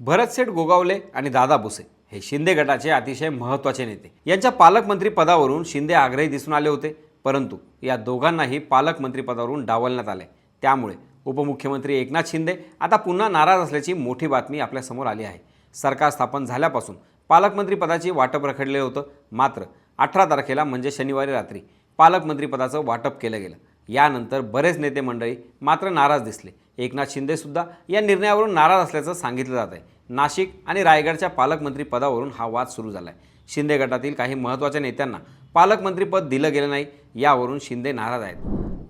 भरतसेठ गोगावले आणि दादा भुसे हे शिंदे गटाचे अतिशय महत्त्वाचे नेते. यांच्या पालकमंत्री पदावरून शिंदे आग्रही दिसून आले होते परंतु या दोघांनाही पालकमंत्रीपदावरून डावलण्यात आले. त्यामुळे उपमुख्यमंत्री एकनाथ शिंदे आता पुन्हा नाराज असल्याची मोठी बातमी आपल्यासमोर आली आहे. सरकार स्थापन झाल्यापासून पालकमंत्रीपदाची वाटप रखडलेलं होतं. मात्र अठरा तारखेला म्हणजे शनिवारी रात्री पालकमंत्रीपदाचं वाटप केलं गेलं. यानंतर बरेच नेते मंडळी मात्र नाराज दिसले. एकनाथ शिंदेसुद्धा या निर्णयावरून नाराज असल्याचं सांगितलं जात आहे नाशिक आणि रायगडच्या पालकमंत्री पदावरून हा वाद सुरू झाला आहे शिंदे गटातील काही महत्त्वाच्या नेत्यांना पालकमंत्रीपद दिलं गेलं नाही यावरून शिंदे नाराज आहेत.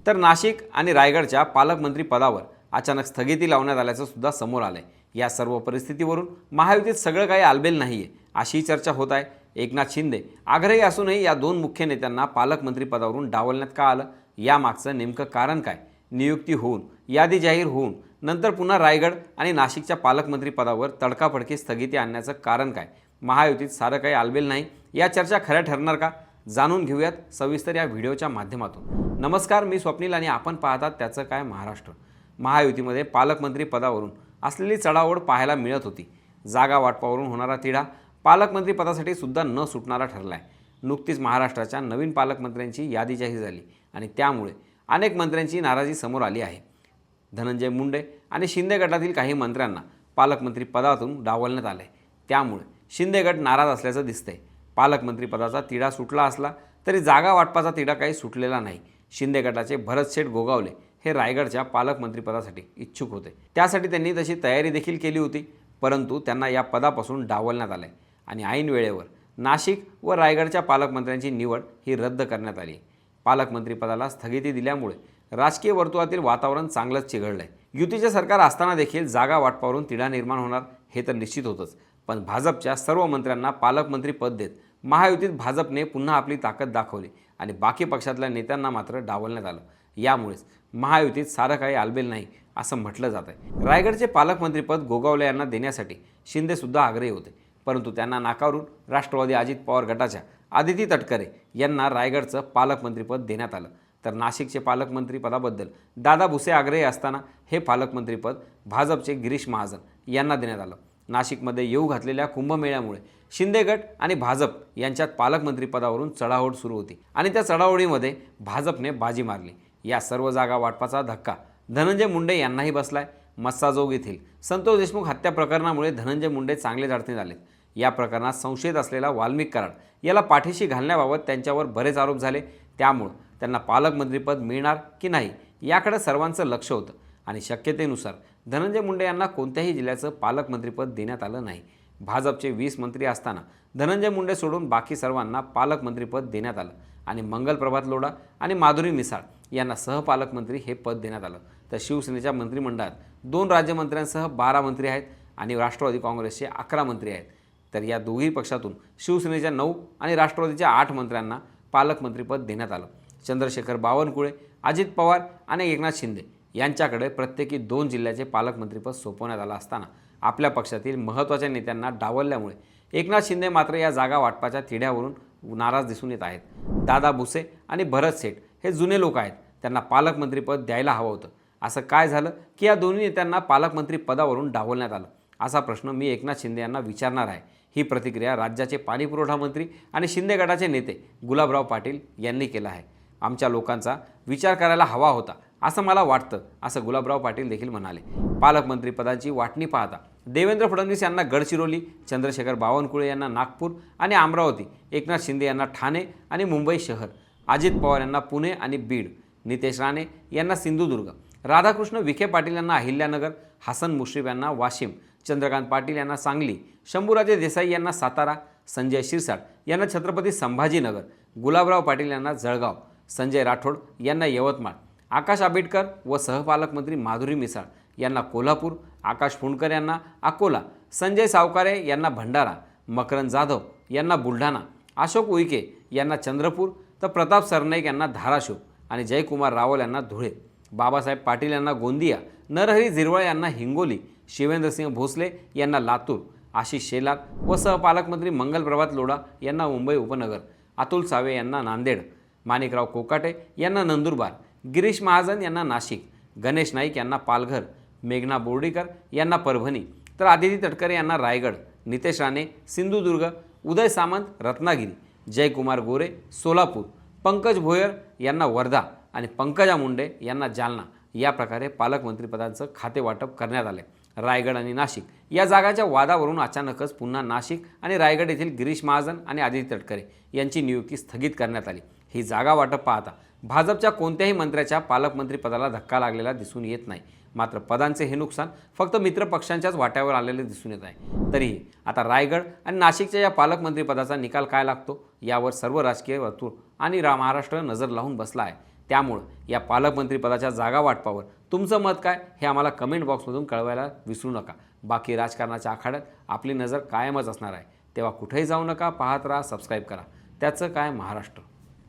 तर नाशिक आणि रायगडच्या पालकमंत्री पदावर अचानक स्थगिती लावण्यात आल्याचं सुद्धा समोर आलं आहे या सर्व परिस्थितीवरून महायुतीत सगळं काही आलबेल नाही आहे अशी चर्चा होत आहे. एकनाथ शिंदे आग्रही असूनही या दोन मुख्य नेत्यांना पालकमंत्री पदावरून डावलण्यात का आलं? यामागचं नेमकं कारण काय? नियुक्ती होऊन यादी जाहीर होऊन नंतर पुन्हा रायगड आणि नाशिकच्या पालकमंत्रीपदावर तडकाफडकी स्थगिती आणण्याचं कारण काय? महायुतीत सारं काही आलबेल नाही. या चर्चा खऱ्या ठरणार का? जाणून घेऊयात सविस्तर या व्हिडिओच्या माध्यमातून. नमस्कार मी स्वप्नील आणि आपण पाहतात त्याचं काय महाराष्ट्र. महायुतीमध्ये पालकमंत्री पदावरून असलेली चढाओढ पाहायला मिळत होती. जागा वाटपावरून होणारा तिढा पालकमंत्री पदासाठी सुद्धा न सुटणारा ठरला आहे नुकतीच महाराष्ट्राच्या नवीन पालकमंत्र्यांची यादी जाहीर झाली. आणि त्यामुळे अनेक मंत्र्यांची नाराजी समोर आली आहे. धनंजय मुंडे आणि शिंदे गटातील काही मंत्र्यांना पालकमंत्री पदातून डावलण्यात आले. त्यामुळे शिंदे गट नाराज असल्याचं दिसतंय. पालकमंत्री पदाचा तिढा सुटला असला तरी जागा वाटपाचा तिढा काही सुटलेला नाही. शिंदे गटाचे भरतशेठ गोगावले हे रायगडच्या पालकमंत्रीपदासाठी इच्छुक होते. त्यासाठी त्यांनी तशी तयारी देखील केली होती परंतु त्यांना या पदापासून डावलण्यात आलं आणि ऐन वेळेवर नाशिक व रायगडच्या पालकमंत्र्यांची निवड ही रद्द करण्यात आली. पालकमंत्रीपदाला स्थगिती दिल्यामुळे राजकीय वर्तुळातील वातावरण चांगलंच चिघळलं आहे युतीचे सरकार असताना देखील जागा वाटपावरून तिढा निर्माण होणार हे तर निश्चित होतंच. पण भाजपच्या सर्व मंत्र्यांना पालकमंत्री पद देत महायुतीत भाजपने पुन्हा आपली ताकद दाखवली आणि बाकी पक्षातल्या नेत्यांना मात्र डावलण्यात आलं. यामुळेच महायुतीत सारं काही आलबेल नाही असं म्हटलं जात आहे रायगडचे पालकमंत्रीपद गोगावले यांना देण्यासाठी शिंदेसुद्धा आग्रही होते. परंतु त्यांना नाकारून राष्ट्रवादी अजित पवार गटाच्या आदिती तटकरे यांना रायगडचं पालकमंत्रीपद देण्यात आलं. तर नाशिकचे पालकमंत्रीपदाबद्दल दादा भुसे आग्रही असताना हे पालकमंत्रीपद भाजपचे गिरीश महाजन यांना देण्यात आलं. नाशिकमध्ये येऊ घातलेल्या कुंभमेळ्यामुळे शिंदे गट आणि भाजप यांच्यात पालकमंत्रीपदावरून चढाओढ सुरू होती आणि त्या चढाओढीमध्ये भाजपने बाजी मारली. या सर्व जागा वाटपाचा धक्का धनंजय मुंडे यांनाही बसलाय. मस्साजोग येथील संतोष देशमुख हत्या प्रकरणामुळे धनंजय मुंडे चांगले अडचणीत आलेत. या प्रकरणात संशयित असलेला वाल्मिक कराड याला पाठीशी घालण्याबाबत त्यांच्यावर बरेच आरोप झाले. त्यामुळं त्यांना पालकमंत्रीपद मिळणार की नाही याकडे सर्वांचं लक्ष होतं. आणि शक्यतेनुसार धनंजय मुंडे यांना कोणत्याही जिल्ह्याचं पालकमंत्रीपद देण्यात आलं नाही. भाजपचे वीस मंत्री असताना धनंजय मुंडे सोडून बाकी सर्वांना पालकमंत्रीपद देण्यात आलं. आणि मंगल प्रभात लोढा आणि माधुरी मिसाळ यांना सहपालकमंत्री हे पद देण्यात आलं. तर शिवसेनेच्या मंत्रिमंडळात दोन राज्यमंत्र्यांसह बारा मंत्री आहेत आणि राष्ट्रवादी काँग्रेसचे अकरा मंत्री आहेत. तर या दोघी पक्षातून शिवसेनेच्या नऊ आणि राष्ट्रवादीच्या आठ मंत्र्यांना पालकमंत्रीपद देण्यात आलं. चंद्रशेखर बावनकुळे अजित पवार आणि एकनाथ शिंदे यांच्याकडे प्रत्येकी दोन जिल्ह्याचे पालकमंत्रीपद सोपवण्यात आलं असताना आपल्या पक्षातील महत्त्वाच्या नेत्यांना डावलल्यामुळे एकनाथ शिंदे मात्र या जागा वाटपाच्या तिढ्यावरून नाराज दिसून येत आहेत. दादा भुसे आणि भरत सेठ हे जुने लोक आहेत. त्यांना पालकमंत्रीपद द्यायला हवं होतं. असं काय झालं की या दोन्ही नेत्यांना पालकमंत्री पदावरून डावलण्यात आलं? असा प्रश्न मी एकनाथ शिंदे यांना विचारणार आहे. ही प्रतिक्रिया राज्याचे पाणीपुरवठा मंत्री आणि शिंदे गटाचे नेते गुलाबराव पाटील यांनी केला आहे. आमच्या लोकांचा विचार करायला हवा होता असं मला वाटतं असं गुलाबराव पाटील देखील म्हणाले. पालकमंत्री पदाची वाटणी पाहता देवेंद्र फडणवीस यांना गडचिरोली चंद्रशेखर बावनकुळे यांना नागपूर आणि अमरावती एकनाथ शिंदे यांना ठाणे आणि मुंबई शहर अजित पवार यांना पुणे आणि बीड नितेश राणे यांना सिंधुदुर्ग राधाकृष्ण विखे पाटील यांना अहिल्यानगर हसन मुश्रीफ यांना वाशिम चंद्रकांत पाटील यांना सांगली शंभूराजे देसाई यांना सातारा संजय शिरसाट यांना छत्रपती संभाजीनगर गुलाबराव पाटील यांना जळगाव संजय राठोड यांना यवतमाळ आकाश आंबेडकर व सहपालकमंत्री माधुरी मिसाळ यांना कोल्हापूर आकाश फुंडकर यांना अकोला संजय सावकारे यांना भंडारा मकरंद जाधव यांना बुलढाणा अशोक उईके यांना चंद्रपूर तर प्रताप सरनाईक यांना धाराशिव आणि जयकुमार रावल यांना धुळे बाबासाहेब पाटील यांना गोंदिया नरहरी झिरवळ यांना हिंगोली शिवेंद्रसिंह भोसले यांना लातूर आशिष शेलार व सहपालकमंत्री मंगलप्रभात लोढा यांना मुंबई उपनगर अतुल सावे यांना नांदेड माणिकराव कोकाटे यांना नंदुरबार गिरीश महाजन यांना नाशिक गणेश नाईक यांना पालघर मेघना बोर्डीकर यांना परभणी तर आदिती तटकरे यांना रायगड नितेश राणे सिंधुदुर्ग उदय सामंत रत्नागिरी जयकुमार गोरे सोलापूर पंकज भोयर यांना वर्धा आणि पंकजा मुंडे यांना जालना या प्रकारे पालकमंत्रीपदांचं खातेवाटप करण्यात करण्यात आले रायगड आणि नाशिक. या जागाच्या वादावरून अचानकच पुन्हा नाशिक आणि रायगड येथील गिरीश महाजन आणि आदित्य तटकरे यांची नियुक्ती स्थगित करण्यात आली. ही जागा वाटप पाहता भाजपच्या कोणत्याही मंत्र्याच्या पालकमंत्रीपदाला धक्का लागलेला दिसून येत नाही. मात्र पदांचे हे नुकसान फक्त मित्रपक्षांच्याच वाट्यावर आलेले दिसून येत आहे. तरीही आता रायगड आणि नाशिकच्या या पालकमंत्रीपदाचा निकाल काय लागतो यावर सर्व राजकीय वर्तुळ आणि रा महाराष्ट्र नजर लावून बसला आहे. त्यामुळं या पालकमंत्रीपदाच्या जागा वाटपावर तुमचं मत काय हे आम्हाला कमेंट बॉक्समधून कळवायला विसरू नका. बाकी राजकारणाच्या आखाड्यात आपली नजर कायमच असणार आहे. तेव्हा कुठेही जाऊ नका पाहत राहा सबस्क्राईब करा. त्याचं काय महाराष्ट्र?